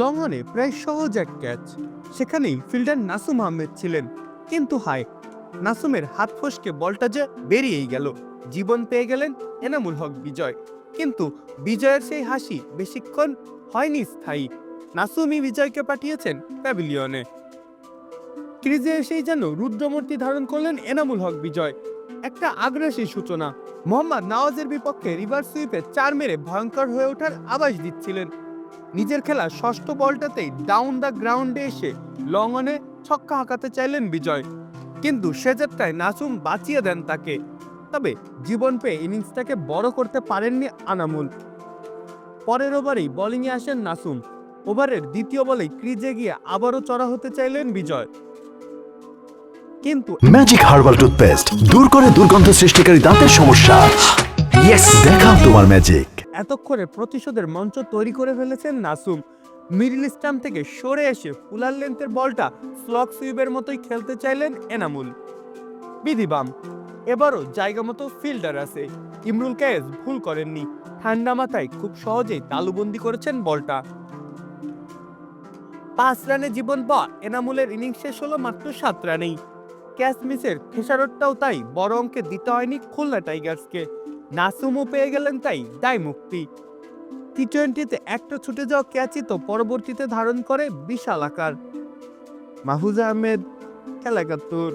লঙ্ঘনে প্রায় সহজ এক ক্যাচ। সেখানেই ফিল্ডার নাসুম আহমেদ ছিলেন। কিন্তু হায়, নাসুমের হাত ফসকে বলটা যে বেরিয়েই গেল। জীবন পেয়ে গেলেন এনামুল হক বিজয়। কিন্তু বিজয়ের সেই হাসি বেশিক্ষণ হয়নি স্থায়ী। নাসুমই বিজয়কে পাঠিয়েছেন প্যাভিলিয়নে। ক্রিজে এসেই যেন রুদ্রমূর্তি ধারণ করলেন এনামুল হক বিজয়। একটা আগ্রাসী সূচনা। মোহাম্মদ নওয়াজের বিপক্ষে রিভার সুইপে চার মেরে ভয়ঙ্কর হয়ে ওঠার আভাস দিচ্ছিলেন। নিজের খেলা ষষ্ঠ বলটাতেই ডাউন দ্য গ্রাউন্ডে এসে লং অনে ছক্কা হাঁকাতে চাইলেন বিজয়। কিন্তু সেজারটায় নাসুম বাঁচিয়ে দেন তাকে। তবে জীবন পেয়ে ইনিংসটাকে বড় করতে পারেননি আনামুল। পরের ওভারেই বোলিংয়ে আসেন নাসুম। ওভারের দ্বিতীয় বলেই ক্রিজে গিয়ে আবারও চড়া হতে চাইলেন বিজয়। কিন্তু ম্যাজিক হার্বাল টুথপেস্ট দূর করে দুর্গন্ধ সৃষ্টিকারী দাঁতের সমস্যা। ইয়েস দেখাও তোমার ম্যাজিক এতক্ষণে প্রতিশোধের মঞ্চ তৈরি করে ফেলেছেন নাসুম। মিডল স্টাম্প থেকে সরে এসে ফুলার লেন্থের বলটা স্লক সুইপের মতোই খেলতে চাইলেন এনামুল। বিধিবাম। এবারও জায়গা মতো ফিল্ডার আছে। ইমরুল কায়েস ভুল করেননি। ঠান্ডা মাথায় খুব সহজেই তালুবন্দি করেছেন বলটা। পাঁচ রানে জীবন পর এনামুলের ইনিংস শেষ হলো মাত্র সাত রানেই। ক্যাচ মিসের খেসারতটাও তাই বড় অঙ্কে দিতে হয়নি খুলনা টাইগার্সকে। নাসুমও পেয়ে গেলেন তাই দায় মুক্তি। টি টোয়েন্টিতে একটা ছুটে যাওয়া ক্যাচই তো পরবর্তীতে ধারণ করে বিশাল আকার। মাহফুজা আহমেদ খেলা একাত্তর